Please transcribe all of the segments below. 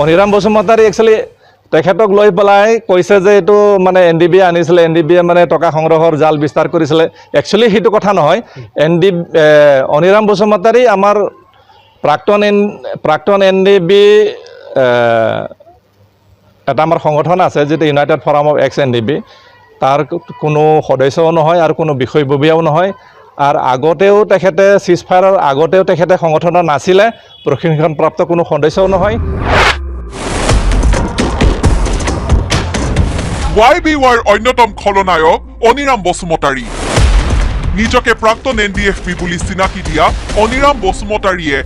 Aniram Basumatary actually তেখেতক লৈ পেলাই কৈছে যে এইটো মানে এন ডি বি আনিছিলে এন ডি বিয়ে মানে টকা সংগ্ৰহৰ জাল বিস্তাৰ কৰিছিলে। একচুৱেলি সেইটো কথা নহয়। এন ডি অনিৰাম বসুমতাৰী আমাৰ প্ৰাক্তন এন প্ৰাক্তন এন ডি বি এটা আমাৰ সংগঠন আছে, যিটো united forum of X N D B তাৰ কোনো সদস্যও নহয় আৰু কোনো বিষয়ববীয়াও নহয়। আৰু আগতেও তেখেতে চিজ ফায়াৰৰ আগতেও তেখেতে সংগঠনত নাছিলে। প্ৰশিক্ষণপ্ৰাপ্ত কোনো সদস্যও নহয়। ৱাই বি ৱাইৰ অন্যতম খলনায়ক অনিৰাম বসুমতাৰী নিজকে প্ৰাক্তন এন ডি এফ পি বুলি চিনাকি দিয়া অনিৰাম বসুমতাৰীয়ে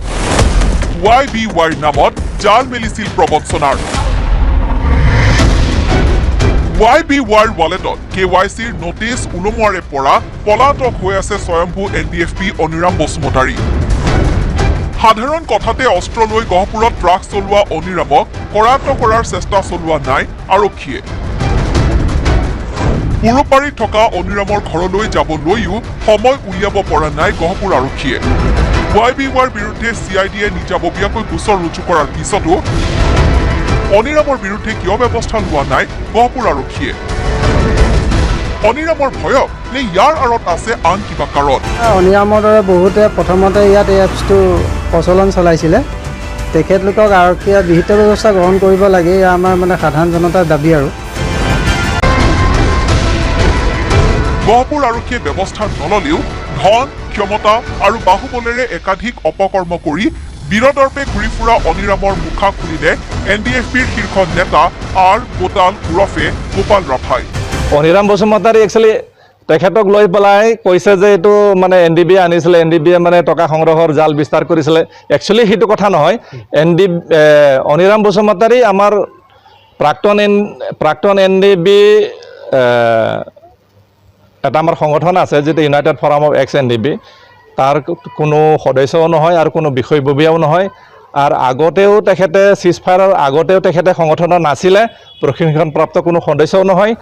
ৱাই বি ৱাইৰ নামত জাল মেলিছিল প্ৰবঞ্চনাৰ। ৱাই বি ৱাইৰ ৱালেটত কে ৱাই চিৰ নটিচ ওলোমোৱাৰে পৰা পলাতক হৈ আছে স্বয়ম্ভু N D F P Aniram Basumatary. সাধাৰণ কথাতে অস্ত্ৰ লৈ গহপুৰত ড্ৰাগছ চলোৱা অনিৰামক কৰায়ত্ব কৰাৰ চেষ্টা চলোৱা নাই আৰক্ষীয়ে। পুৰুপাৰীত থকা অনিৰামৰ ঘৰলৈ যাবলৈও সময় উলিয়াব পৰা নাই গহপুৰ আৰক্ষীয়ে। ৱাই বি ৱাইৰ বিৰুদ্ধে চি আই ডিয়ে নিজাববীয়াকৈ গোচৰ ৰুজু কৰাৰ পিছতো অনিৰামৰ বিৰুদ্ধে কিয় ব্যৱস্থা লোৱা নাই গহপুৰ আৰক্ষীয়ে? অনিৰামৰ ভয়ক নে ইয়াৰ আঁৰত আছে আন কিবা কাৰণ? অনিৰামৰ দৰে বহুতে প্ৰথমতে ইয়াত এই এপছটো প্ৰচলন চলাইছিলে। তেখেতলোকক আৰক্ষীয়ে বিহিত ব্যৱস্থা গ্ৰহণ কৰিব লাগে এয়া আমাৰ মানে সাধাৰণ জনতাৰ দাবী আৰু। গহপুৰ আৰক্ষীয়ে ব্যৱস্থা নললেও ধন, ক্ষমতা আৰু বাহুবলেৰে একাধিক অপকৰ্ম কৰি বীৰদৰ্পে ঘূৰি ফুৰা অনিৰামৰ মুখা খুলিলে এন ডি এফ পিৰ শীৰ্ষ নেতা আৰ গোটাল ওৰফে গোপাল ৰাভাই। অনিৰাম বসুমতাৰী একচুৱেলি তেখেতক লৈ পেলাই কৈছে যে এইটো মানে এন ডি বি আনিছিলে। এন ডি বিয়ে মানে টকা সংগ্ৰহৰ জাল বিস্তাৰ কৰিছিলে। একচুৱেলি সেইটো কথা নহয়। এন ডি অনিৰাম বসুমতাৰী আমাৰ প্ৰাক্তন এন প্ৰাক্তন এন ডি বি এটা আমাৰ সংগঠন আছে যিটো united forum of X N D B তাৰ কোনো সদস্যও নহয় আৰু কোনো বিষয়ববীয়াও নহয়। আৰু আগতেও তেখেতে চিজ ফায়াৰৰ আগতেও তেখেতে সংগঠনৰ নাছিলে, প্ৰশিক্ষণপ্ৰাপ্ত কোনো সদস্যও নহয়।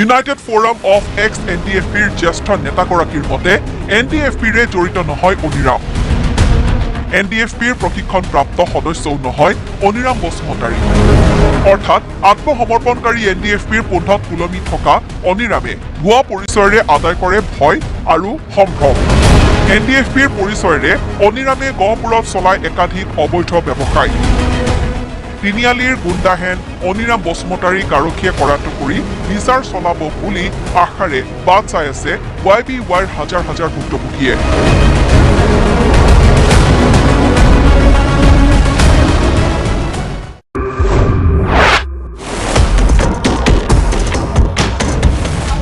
United forum of X N D F পিৰ জ্যেষ্ঠ নেতাগৰাকীৰ মতে এন ডি এফ পিৰে জড়িত নহয় অনিৰাম এন ডি এফ পিৰ প্ৰশিক্ষণপ্ৰাপ্ত সদস্যও নহয়, অনিৰাম বসুমতাৰী। অৰ্থাৎ আত্মসমৰ্পণকাৰী এন ডি এফ পিৰ পোন্ধত ওলমি থকা অনিৰামে ভুৱা পৰিচয়েৰে আদায় কৰে ভয় আৰু সম্ভ্ৰম। এন ডি এফ পিৰ পৰিচয়েৰে অনিৰামে গহপুৰত চলায় একাধিক অবৈধ ব্যৱসায়। তিনিআলিৰ গুণ্ডাহেন অনিৰাম বসুমতাৰীক আৰক্ষীয়ে কৰাটো কৰি বিচাৰ চলাব বুলি আশাৰে বাট চাই আছে ৱাই বি ৱাইৰ হাজাৰ হাজাৰ ভুক্তভোগীয়ে।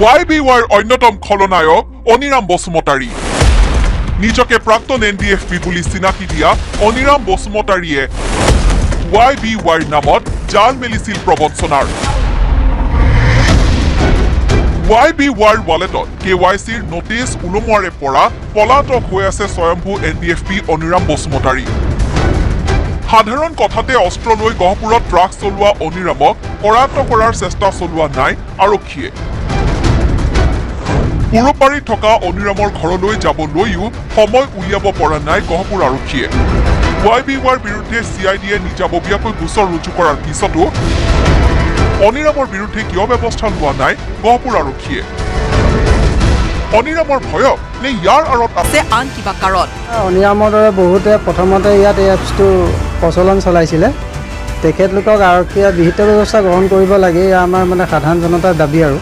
ৱাই বি ৱাইৰ অন্যতম খলনায়ক অনিৰাম বসুমতাৰী। নিজকে প্ৰাক্তন এন ডি এফ পি বুলি চিনাকি দিয়া অনিৰাম বসুমতাৰীয়ে ৱাই বি ৱাইৰ নামত জাল মেলিছিল প্ৰবঞ্চনাৰ। ৱাই বি ৱাইৰ ৱালেটত কে ৱাই চিৰ নটিচ ওলোমোৱাৰে পৰা পলাতক হৈ আছে স্বয়ম্ভু N D F P Aniram Basumatary. সাধাৰণ কথাতে অস্ত্ৰ লৈ গহপুৰত ড্ৰাগছ চলোৱা অনিৰামক কৰায়ত্ব কৰাৰ চেষ্টা চলোৱা নাই আৰক্ষীয়ে। পুৰুপাৰীত থকা অনিৰামৰ ঘৰলৈ যাবলৈও সময় উলিয়াব পৰা নাই গহপুৰ আৰক্ষীয়ে। ৱাই বি ৱাইৰ বিৰুদ্ধে চি আই ডিয়ে নিজাববীয়াকৈ গোচৰ ৰুজু কৰাৰ পিছতো অনিৰামৰ বিৰুদ্ধে কিয় ব্যৱস্থা লোৱা নাই গহপুৰ আৰক্ষীয়ে? অনিৰামৰ ভয়ক নে ইয়াৰ আঁৰত আছে আছে আন কিবা কাৰণ? অনিৰামৰ দৰে বহুতে প্ৰথমতে ইয়াত এই এপছটো প্ৰচলন চলাইছিলে। তেখেতলোকক আৰক্ষীয়ে বিহিত ব্যৱস্থা গ্ৰহণ কৰিব লাগে এয়া আমাৰ মানে সাধাৰণ জনতাৰ দাবী আৰু।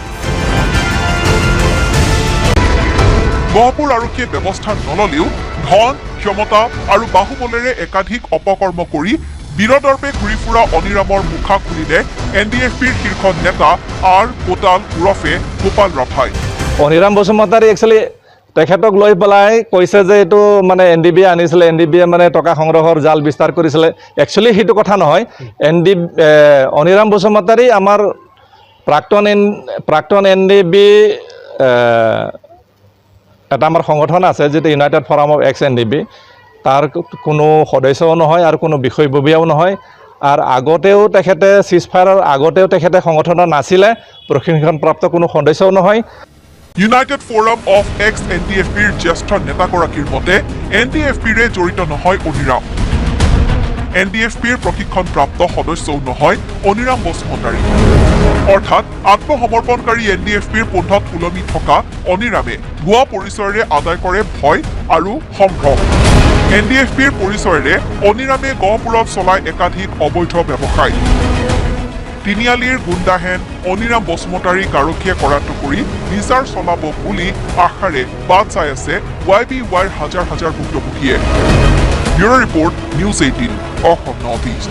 গহপুৰ আৰক্ষীয়ে ব্যৱস্থা নললেও ধন, ক্ষমতা আৰু বাহুবলেৰে একাধিক অপকৰ্ম কৰি বীৰদৰ্পে ঘূৰি ফুৰা অনিৰামৰ মুখা খুলিলে এন ডি এফ পিৰ শীৰ্ষ নেতা আৰ গোটাল ওৰফে গোপাল ৰাভাই। অনিৰাম বসুমতাৰী একচুৱেলি তেখেতক লৈ পেলাই কৈছে যে এইটো মানে এন ডি বি আনিছিলে, এন ডি বিয়ে মানে টকা সংগ্ৰহৰ জাল বিস্তাৰ কৰিছিলে। একচুৱেলি সেইটো কথা নহয়। এন ডি অনিৰাম বসুমতাৰী আমাৰ প্ৰাক্তন এন প্ৰাক্তন এন ডি বি এটা আমাৰ সংগঠন আছে যিটো united forum of X N D B তাৰ কোনো সদস্যও নহয় আৰু কোনো বিষয়ববীয়াও নহয়। আৰু আগতেও তেখেতে চিজ ফায়াৰৰ আগতেও তেখেতে সংগঠনত নাছিলে প্ৰশিক্ষণপ্ৰাপ্ত কোনো সদস্যও নহয়। United forum of X N D F পিৰ জ্যেষ্ঠ নেতাগৰাকীৰ মতে এন ডি এফ পিৰে জড়িত নহয় অনিৰাম এন ডি এফ পিৰ প্ৰশিক্ষণপ্ৰাপ্ত সদস্যও নহয়, অনিৰাম বসুমতাৰী অৰ্থাৎ আত্মসমৰ্পণকাৰী এন ডি এফ পিৰ পন্থাত ওলমি থকা অনিৰামে ভুৱা পৰিচয়েৰে আদায় কৰে ভয় আৰু সম্ভ্ৰম। এন ডি এফ পিৰ পৰিচয়েৰে অনিৰামে গহপুৰত চলাই একাধিক অবৈধ ব্যৱসায়। তিনিআলিৰ গুণ্ডাহেন অনিৰাম বসুমতাৰীক আৰক্ষীয়ে কৰাটো কৰি বিচাৰ চলাব বুলি আশাৰে বাট চাই আছে ৱাই বি ৱাইৰ হাজাৰ হাজাৰ ভুক্তভোগীয়ে। Bureau Report, News 18, Off of Northeast.